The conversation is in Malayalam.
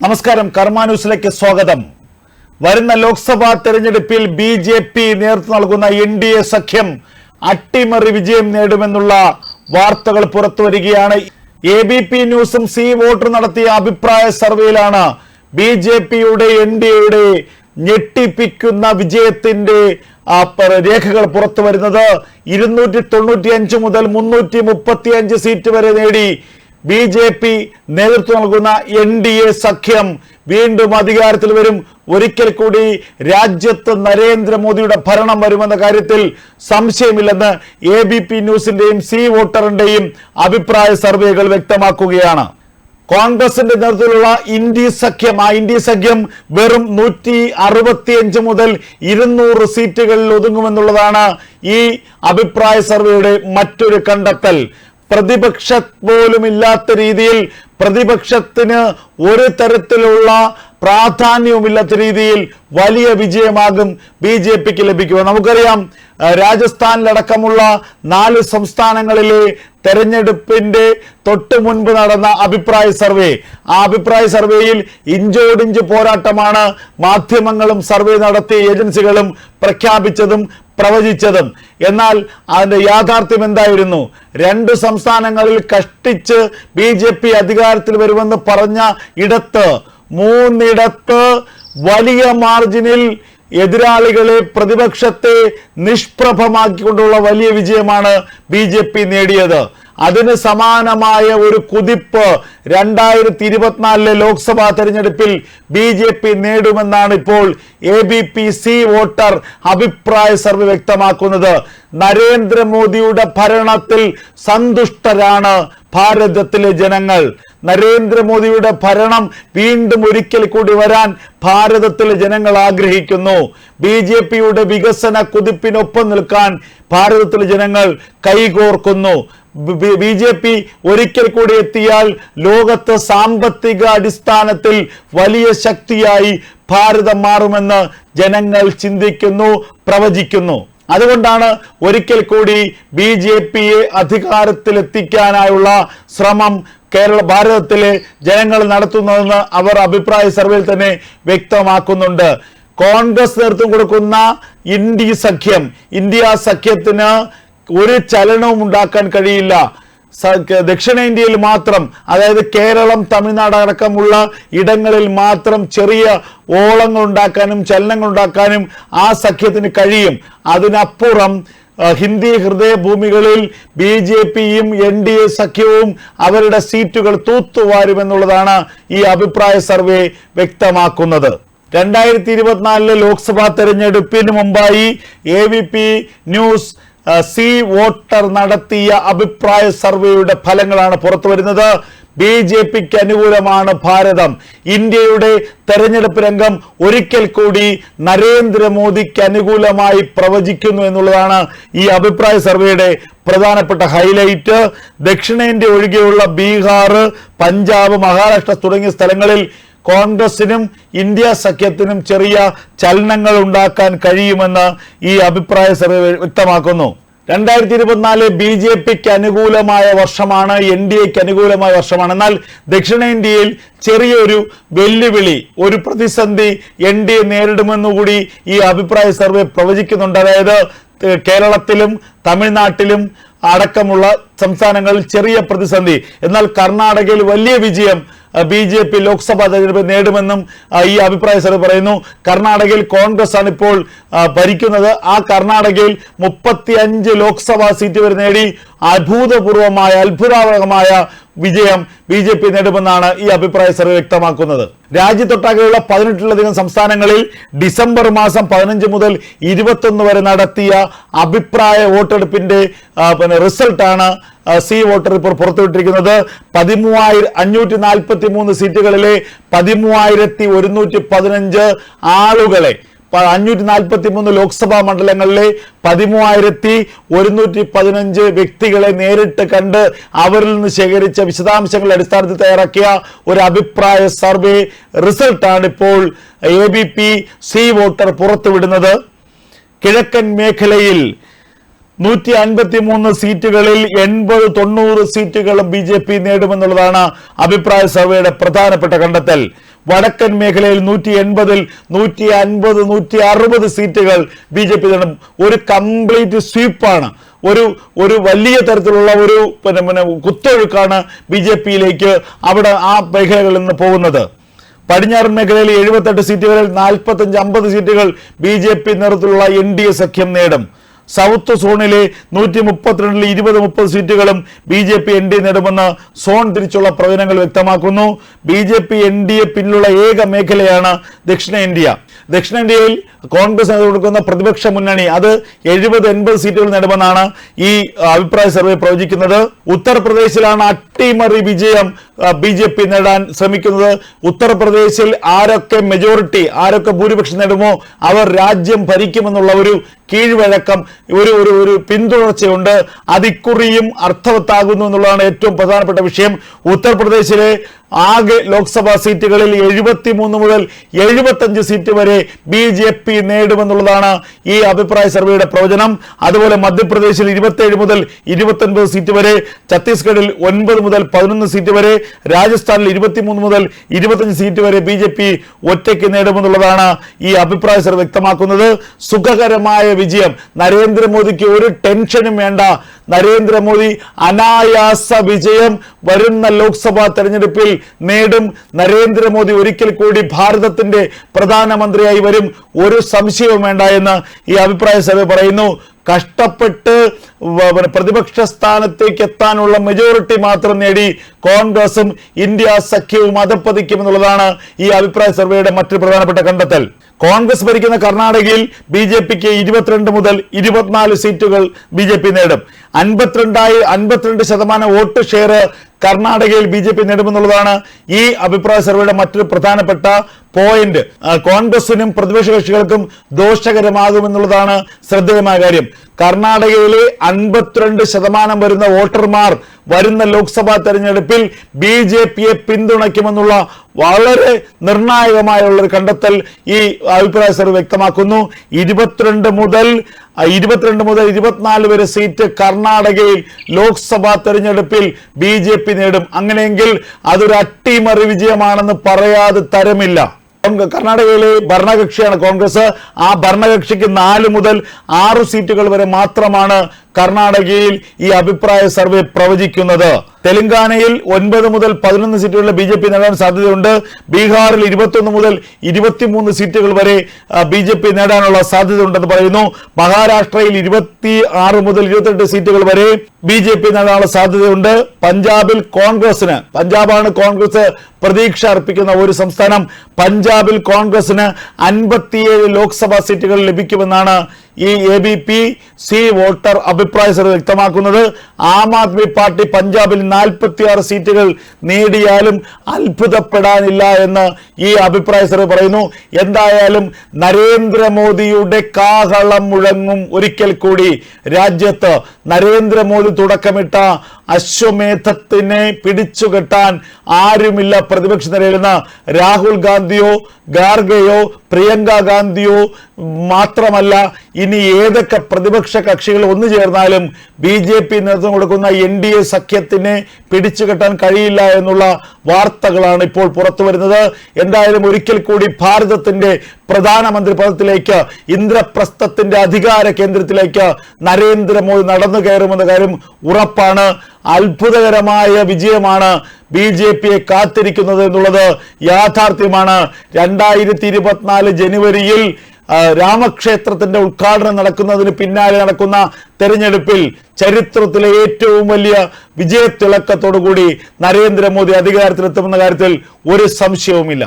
നമസ്കാരം. കർമ്മ ന്യൂസിലേക്ക് സ്വാഗതം. വരുന്ന ലോക്സഭാ തെരഞ്ഞെടുപ്പിൽ ബി ജെ പി നേതൃത്വം നൽകുന്ന എൻ ഡി എ സഖ്യം അട്ടിമറി വിജയം നേടുമെന്നുള്ള വാർത്തകൾ പുറത്തു വരികയാണ് എ ബി പി ന്യൂസും സി വോട്ടർ നടത്തിയ അഭിപ്രായ സർവേയിലാണ് ബി ജെ പിയുടെ എൻ ഡി എയുടെ ഞെട്ടിപ്പിക്കുന്ന വിജയത്തിന്റെ രേഖകൾ പുറത്തു വരുന്നത് ഇരുന്നൂറ്റി തൊണ്ണൂറ്റി അഞ്ച് മുതൽ മുന്നൂറ്റി മുപ്പത്തി അഞ്ച് സീറ്റ് വരെ നേടി ബി ജെ പി നേതൃത്വം നൽകുന്ന എൻ ഡി എ സഖ്യം വീണ്ടും അധികാരത്തിൽ വരും. ഒരിക്കൽ കൂടി രാജ്യത്ത് നരേന്ദ്രമോദിയുടെ ഭരണം വരുമെന്ന കാര്യത്തിൽ സംശയമില്ലെന്ന് എ ബി പി ന്യൂസിന്റെയും സി വോട്ടറിന്റെയും അഭിപ്രായ സർവേകൾ വ്യക്തമാക്കുകയാണ്. കോൺഗ്രസിന്റെ നേതൃത്വത്തിലുള്ള ഇന്ത്യ സഖ്യം ആ ഇന്ത്യ സഖ്യം വെറും നൂറ്റി അറുപത്തിയഞ്ച് മുതൽ ഇരുന്നൂറ് സീറ്റുകളിൽ ഒതുങ്ങുമെന്നുള്ളതാണ് ഈ അഭിപ്രായ സർവേയുടെ മറ്റൊരു കണ്ടെത്തൽ. പ്രതിപക്ഷ പോലും ഇല്ലാത്ത രീതിയിൽ പ്രതിപക്ഷത്തിന് ഒരു തരത്തിലുള്ള പ്രാധാന്യവുമില്ലാത്ത രീതിയിൽ വലിയ വിജയമാകും ബി ജെ പിക്ക് ലഭിക്കുക. നമുക്കറിയാം രാജസ്ഥാനിലടക്കമുള്ള നാല് സംസ്ഥാനങ്ങളിലെ തെരഞ്ഞെടുപ്പിന്റെ തൊട്ട് മുൻപ് നടന്ന അഭിപ്രായ സർവേ. ആ അഭിപ്രായ സർവേയിൽ ഇഞ്ചോടിഞ്ച് പോരാട്ടമാണ് മാധ്യമങ്ങളും സർവേ നടത്തിയ ഏജൻസികളും പ്രഖ്യാപിച്ചതും പ്രവചിച്ചതും. എന്നാൽ അതിന്റെ യാഥാർത്ഥ്യം എന്തായിരുന്നു? രണ്ട് സംസ്ഥാനങ്ങളിൽ കഷ്ടിച്ച് ബി ജെ പി അധികാരത്തിൽ വരുമെന്ന് പറഞ്ഞ ഇടത്ത് മൂന്നിടത്ത് വലിയ മാർജിനിൽ എതിരാളികളെ പ്രതിപക്ഷത്തെ നിഷ്പ്രഭമാക്കിക്കൊണ്ടുള്ള വലിയ വിജയമാണ് ബി നേടിയത്. അതിന് സമാനമായ ഒരു കുതിപ്പ് രണ്ടായിരത്തി ഇരുപത്തിനാലിലെ ലോക്സഭാ തെരഞ്ഞെടുപ്പിൽ ബി ജെ പി നേടുമെന്നാണ് ഇപ്പോൾ A B P C voter അഭിപ്രായ സർവേ വ്യക്തമാക്കുന്നത്. നരേന്ദ്രമോദിയുടെ ഭരണത്തിൽ സന്തുഷ്ടരാണ് ഭാരതത്തിലെ ജനങ്ങൾ. നരേന്ദ്രമോദിയുടെ ഭരണം വീണ്ടും ഒരിക്കൽ കൂടി വരാൻ ഭാരതത്തിലെ ജനങ്ങൾ ആഗ്രഹിക്കുന്നു. ബി ജെ പിയുടെ വികസന കുതിപ്പിനൊപ്പം നിൽക്കാൻ ഭാരതത്തിലെ ജനങ്ങൾ കൈകോർക്കുന്നു. ബി ജെ പി ഒരിക്കൽ കൂടി എത്തിയാൽ ലോകത്ത് സാമ്പത്തിക അടിസ്ഥാനത്തിൽ വലിയ ശക്തിയായി ഭാരതം മാറുമെന്ന് ജനങ്ങൾ ചിന്തിക്കുന്നു പ്രവചിക്കുന്നു. അതുകൊണ്ടാണ് ഒരിക്കൽ കൂടി ബി ജെ പിയെ അധികാരത്തിലെത്തിക്കാനായുള്ള ശ്രമം കേരള ഭാരതത്തിലെ ജനങ്ങൾ നടത്തുന്നതെന്ന് അവർ അഭിപ്രായ സർവേയിൽ തന്നെ വ്യക്തമാക്കുന്നുണ്ട്. കോൺഗ്രസ് നേതൃത്വം കൊടുക്കുന്ന ഇന്ത്യ സഖ്യം ഇന്ത്യ സഖ്യത്തിന് ഒരു ചലനവും ഉണ്ടാക്കാൻ കഴിയില്ല. ദക്ഷിണേന്ത്യയിൽ മാത്രം അതായത് കേരളം തമിഴ്നാട് അടക്കമുള്ള ഇടങ്ങളിൽ മാത്രം ചെറിയ ഓളങ്ങൾ ഉണ്ടാക്കാനും ചലനങ്ങൾ ഉണ്ടാക്കാനും ആ സഖ്യത്തിന് കഴിയും. അതിനപ്പുറം ഹിന്ദി ഹൃദയഭൂമികളിൽ ബി ജെ പിയും എൻ ഡി എ സഖ്യവും അവരുടെ സീറ്റുകൾ തൂത്തുവാരുമെന്നുള്ളതാണ് ഈ അഭിപ്രായ സർവേ വ്യക്തമാക്കുന്നത്. രണ്ടായിരത്തി ഇരുപത്തിനാലിലെ ലോക്സഭാ തെരഞ്ഞെടുപ്പിന് മുമ്പായി A V P news C voter നടത്തിയ അഭിപ്രായ സർവേയുടെ ഫലങ്ങളാണ് പുറത്തു വരുന്നത് ബി ജെ പിക്ക് അനുകൂലമാണ് ഭാരതം. ഇന്ത്യയുടെ തെരഞ്ഞെടുപ്പ് രംഗം ഒരിക്കൽ കൂടി നരേന്ദ്രമോദിക്ക് അനുകൂലമായി പ്രവചിക്കുന്നു എന്നുള്ളതാണ് ഈ അഭിപ്രായ സർവേയുടെ പ്രധാനപ്പെട്ട ഹൈലൈറ്റ്. ദക്ഷിണേന്ത്യ ഒഴികെയുള്ള ബീഹാർ പഞ്ചാബ് മഹാരാഷ്ട്ര തുടങ്ങിയ സ്ഥലങ്ങളിൽ കോൺഗ്രസിനും ഇന്ത്യ സഖ്യത്തിനും ചെറിയ ചലനങ്ങൾ ഉണ്ടാക്കാൻ കഴിയുമെന്ന് ഈ അഭിപ്രായ സർവേ വ്യക്തമാക്കുന്നു. രണ്ടായിരത്തി ഇരുപത്തിനാല് ബി ജെ പിക്ക് അനുകൂലമായ വർഷമാണ് എൻ ഡി എക്ക് അനുകൂലമായ വർഷമാണ്. എന്നാൽ ദക്ഷിണേന്ത്യയിൽ ചെറിയൊരു വെല്ലുവിളി ഒരു പ്രതിസന്ധി എൻ ഡി എ നേരിടുമെന്നുകൂടി ഈ അഭിപ്രായ സർവേ പ്രവചിക്കുന്നുണ്ട്. അതായത് കേരളത്തിലും തമിഴ്നാട്ടിലും അടക്കമുള്ള സംസ്ഥാനങ്ങളിൽ ചെറിയ പ്രതിസന്ധി. എന്നാൽ കർണാടകയിൽ വലിയ വിജയം ബി ജെ പി ലോക്സഭാ തെരഞ്ഞെടുപ്പ് നേടുമെന്നും ഈ അഭിപ്രായ സർവേ പറയുന്നു. കർണാടകയിൽ കോൺഗ്രസ് ആണ് ഇപ്പോൾ ഭരിക്കുന്നത്. ആ കർണാടകയിൽ മുപ്പത്തി അഞ്ച് ലോക്സഭാ സീറ്റ് വരെ നേടി. അഭൂതപൂർവമായ അത്ഭുതാവഹമായ വിജയം ബി ജെ പി നേടുമെന്നാണ് ഈ അഭിപ്രായ സർവേ വ്യക്തമാക്കുന്നത്. രാജ്യത്തൊട്ടാകെയുള്ള പതിനെട്ടിലധികം സംസ്ഥാനങ്ങളിൽ ഡിസംബർ മാസം പതിനഞ്ച് മുതൽ ഇരുപത്തൊന്ന് വരെ നടത്തിയ അഭിപ്രായ വോട്ടെടുപ്പിന്റെ പിന്നെ റിസൾട്ടാണ് സി വോട്ടർ ഇപ്പോൾ പുറത്തുവിട്ടിരിക്കുന്നത്. പതിമൂവായിരം അഞ്ഞൂറ്റി നാൽപ്പത്തി മൂന്ന് സീറ്റുകളിലെ പതിമൂവായിരത്തി ഒരുന്നൂറ്റി പതിനഞ്ച് ആളുകളെ അഞ്ഞൂറ്റി നാൽപ്പത്തി മൂന്ന് ലോക്സഭാ മണ്ഡലങ്ങളിലെ പതിമൂവായിരത്തി ഒരുന്നൂറ്റി പതിനഞ്ച് വ്യക്തികളെ നേരിട്ട് കണ്ട് അവരിൽ നിന്ന് ശേഖരിച്ച വിശദാംശങ്ങളുടെ അടിസ്ഥാനത്തിൽ തയ്യാറാക്കിയ ഒരു അഭിപ്രായ സർവേ റിസൾട്ടാണ് ഇപ്പോൾ A B P C voter പുറത്തുവിടുന്നത്. കിഴക്കൻ മേഖലയിൽ നൂറ്റി അൻപത്തി മൂന്ന് സീറ്റുകളിൽ എൺപത് തൊണ്ണൂറ് സീറ്റുകളും ബി ജെ പി നേടുമെന്നുള്ളതാണ് അഭിപ്രായ സർവേയുടെ പ്രധാനപ്പെട്ട കണ്ടെത്തൽ. വടക്കൻ മേഖലയിൽ നൂറ്റി എൺപതിൽ നൂറ്റി അൻപത് നൂറ്റി അറുപത് സീറ്റുകൾ ബി ജെ പി നേടും. ഒരു കംപ്ലീറ്റ് സ്വീപ്പാണ്. ഒരു ഒരു വലിയ തരത്തിലുള്ള ഒരു പിന്നെ പിന്നെ കുത്തൊഴുക്കാണ് ബി ജെ പിയിലേക്ക് അവിടെ ആ മേഖലകളിൽ നിന്ന് പോകുന്നത്. പടിഞ്ഞാറൻ മേഖലയിൽ എഴുപത്തെട്ട് സീറ്റുകളിൽ നാൽപ്പത്തഞ്ച് അമ്പത് സീറ്റുകൾ ബി ജെ പി നേതൃത്വത്തിലുള്ള എൻ ഡി എ സഖ്യം നേടും. സൗത്ത് സോണിലെ നൂറ്റി മുപ്പത്തിരണ്ടിൽ ഇരുപത് മുപ്പത് സീറ്റുകളും B J P N D A നേടുമെന്ന് zone തിരിച്ചുള്ള പ്രവചനങ്ങൾ വ്യക്തമാക്കുന്നു. B J P N D A പിന്നിലുള്ള ഏക മേഖലയാണ് ദക്ഷിണേന്ത്യ ദക്ഷിണേന്ത്യയിൽ കോൺഗ്രസ് കൊടുക്കുന്ന പ്രതിപക്ഷ മുന്നണി. അത് എഴുപത് എൺപത് സീറ്റുകൾ നേടുമെന്നാണ് ഈ അഭിപ്രായ സർവേ പ്രവചിക്കുന്നത്. ഉത്തർപ്രദേശിലാണ് അട്ടിമറി വിജയം ബി ജെ പി നേടാൻ ശ്രമിക്കുന്നത് ഉത്തർപ്രദേശിൽ ആരൊക്കെ മെജോറിറ്റി ആരൊക്കെ ഭൂരിപക്ഷം നേടുമോ അവർ രാജ്യം ഭരിക്കുമെന്നുള്ള ഒരു കീഴ്വഴക്കം ഒരു ഒരു ഒരു പിന്തുടർച്ചയുണ്ട്. അതിക്കുറിയും അർത്ഥവത്താകുന്നു എന്നുള്ളതാണ് ഏറ്റവും പ്രധാനപ്പെട്ട വിഷയം. ഉത്തർപ്രദേശിലെ ആകെ ലോക്സഭാ സീറ്റുകളിൽ എഴുപത്തിമൂന്ന് മുതൽ എഴുപത്തഞ്ച് സീറ്റ് വരെ ബി ജെ പി നേടുമെന്നുള്ളതാണ് ഈ അഭിപ്രായ സർവേയുടെ പ്രവചനം. അതുപോലെ മധ്യപ്രദേശിൽ ഇരുപത്തിയേഴ് മുതൽ ഇരുപത്തൊൻപത് സീറ്റ് വരെ ഛത്തീസ്ഗഡിൽ ഒൻപത് മുതൽ പതിനൊന്ന് സീറ്റ് വരെ രാജസ്ഥാനിൽ ഇരുപത്തിമൂന്ന് മുതൽ ഇരുപത്തഞ്ച് സീറ്റ് വരെ ബി ജെ പി ഒറ്റയ്ക്ക് നേടുമെന്നുള്ളതാണ് ഈ അഭിപ്രായ സർ വ്യക്തമാക്കുന്നത്. സുഖകരമായ വിജയം. നരേന്ദ്രമോദിക്ക് ഒരു ടെൻഷനും വേണ്ട. നരേന്ദ്രമോദി അനായാസ വിജയം വരുന്ന ലോക്സഭാ തെരഞ്ഞെടുപ്പിൽ നേടും. നരേന്ദ്രമോദി ഒരിക്കൽ കൂടി ഭാരതത്തിന്റെ പ്രധാനമന്ത്രിയായി വരും. ഒരു സംശയവും വേണ്ട എന്ന് ഈ അഭിപ്രായ സഭ പറയുന്നു. കഷ്ടപ്പെട്ട് പ്രതിപക്ഷ സ്ഥാനത്തേക്ക് എത്താനുള്ള മെജോറിറ്റി മാത്രം നേടി കോൺഗ്രസും ഇന്ത്യ സഖ്യവും അധപ്പതിക്കുമെന്നുള്ളതാണ് ഈ അഭിപ്രായ സർവേയുടെ മറ്റൊരു പ്രധാനപ്പെട്ട കണ്ടെത്തൽ. കോൺഗ്രസ് ഭരിക്കുന്ന കർണാടകയിൽ ബി ജെ പിക്ക് ഇരുപത്തിരണ്ട് മുതൽ ഇരുപത്തിനാല് സീറ്റുകൾ ബി ജെ പി നേടും. അൻപത്തിരണ്ടായി അൻപത്തിരണ്ട് ശതമാനം വോട്ട് ഷെയർ കർണാടകയിൽ ബി ജെ പി നേടുമെന്നുള്ളതാണ് ഈ അഭിപ്രായ സർവേയുടെ മറ്റൊരു പ്രധാനപ്പെട്ട പോയിന്റ് കോൺഗ്രസിനും പ്രതിപക്ഷ കക്ഷികൾക്കും ദോഷകരമാകുമെന്നുള്ളതാണ് ശ്രദ്ധേയമായ കാര്യം. കർണാടകയിലെ അൻപത്തിരണ്ട് ശതമാനം വരുന്ന വോട്ടർമാർ വരുന്ന ലോക്സഭാ തെരഞ്ഞെടുപ്പിൽ ബി ജെ പിയെ പിന്തുണയ്ക്കുമെന്നുള്ള വളരെ നിർണായകമായുള്ള ഒരു കണ്ടെത്തൽ ഈ അഭിപ്രായ സർവേ വ്യക്തമാക്കുന്നു. ഇരുപത്തിരണ്ട് മുതൽ ഇരുപത്തിരണ്ട് മുതൽ ഇരുപത്തിനാല് വരെ സീറ്റ് കർണാടകയിൽ ലോക്സഭാ തെരഞ്ഞെടുപ്പിൽ ബി ജെ പി നേടും. അങ്ങനെയെങ്കിൽ അതൊരു അട്ടിമറി വിജയമാണെന്ന് പറയാതെ തരമില്ല. കർണാടകയിലെ ഭരണകക്ഷിയാണ് കോൺഗ്രസ്. ആ ഭരണകക്ഷിക്ക് നാല് മുതൽ ആറ് സീറ്റുകൾ വരെ മാത്രമാണ് കർണാടകയിൽ ഈ അഭിപ്രായ സർവേ പ്രവചിക്കുന്നത്. തെലങ്കാനയിൽ ഒൻപത് മുതൽ പതിനൊന്ന് സീറ്റുകളിൽ ബി ജെ പി നേടാൻ സാധ്യതയുണ്ട്. ബീഹാറിൽ ഇരുപത്തൊന്ന് മുതൽ ഇരുപത്തിമൂന്ന് സീറ്റുകൾ വരെ ബി ജെ പി നേടാനുള്ള സാധ്യതയുണ്ടെന്ന് പറയുന്നു. മഹാരാഷ്ട്രയിൽ ഇരുപത്തി ആറ് മുതൽ ഇരുപത്തെട്ട് സീറ്റുകൾ വരെ ബി ജെ പി നേടാനുള്ള സാധ്യതയുണ്ട്. പഞ്ചാബിൽ കോൺഗ്രസിന് പഞ്ചാബാണ് കോൺഗ്രസ് പ്രതീക്ഷ അർപ്പിക്കുന്ന ഒരു സംസ്ഥാനം. പഞ്ചാബിൽ കോൺഗ്രസിന് അൻപത്തിയേഴ് ലോക്സഭാ സീറ്റുകൾ ലഭിക്കുമെന്നാണ് ഈ A B P C voter അഭിപ്രായ സർവേ വ്യക്തമാക്കുന്നത് ആം ആദ്മി പാർട്ടി പഞ്ചാബിൽ നാൽപ്പത്തിയാറ് സീറ്റുകൾ നേടിയാലും അത്ഭുതപ്പെടാനില്ല എന്ന് ഈ അഭിപ്രായ സർവേ പറയുന്നു. എന്തായാലും നരേന്ദ്രമോദിയുടെ കാഹളം മുഴങ്ങും ഒരിക്കൽ കൂടി രാജ്യത്ത് നരേന്ദ്രമോദി തുടക്കമിട്ട അശ്വമേധത്തിനെ പിടിച്ചുകെട്ടാൻ ആരുമില്ല പ്രതിപക്ഷ നിരയിലുന്ന രാഹുൽ ഗാന്ധിയോ ഗാർഗയോ പ്രിയങ്ക ഗാന്ധിയോ മാത്രമല്ല ഇനി ഏതൊക്കെ പ്രതിപക്ഷ കക്ഷികൾ ഒന്നു ചേർന്നാലും ബി ജെ പി നേതൃത്വം കൊടുക്കുന്ന എൻ ഡി എ സഖ്യത്തിനെ പിടിച്ചുകെട്ടാൻ കഴിയില്ല എന്നുള്ള വാർത്തകളാണ് ഇപ്പോൾ പുറത്തു വരുന്നത്. എന്തായാലും ഒരിക്കൽ കൂടി ഭാരതത്തിന്റെ പ്രധാനമന്ത്രി പദത്തിലേക്ക് ഇന്ദ്രപ്രസ്ഥത്തിന്റെ അധികാര കേന്ദ്രത്തിലേക്ക് നരേന്ദ്രമോദി നടന്നു കയറുമെന്ന കാര്യം ഉറപ്പാണ്. അത്ഭുതകരമായ വിജയമാണ് ബി ജെ പിയെ കാത്തിരിക്കുന്നത് എന്നുള്ളത് യാഥാർത്ഥ്യമാണ്. രണ്ടായിരത്തി ഇരുപത്തിനാല് ജനുവരിയിൽ രാമക്ഷേത്രത്തിന്റെ ഉദ്ഘാടനം നടക്കുന്നതിന് പിന്നാലെ നടക്കുന്ന തെരഞ്ഞെടുപ്പിൽ ചരിത്രത്തിലെ ഏറ്റവും വലിയ വിജയത്തിളക്കത്തോടുകൂടി നരേന്ദ്രമോദി അധികാരത്തിലെത്തുമെന്ന കാര്യത്തിൽ ഒരു സംശയവുമില്ല.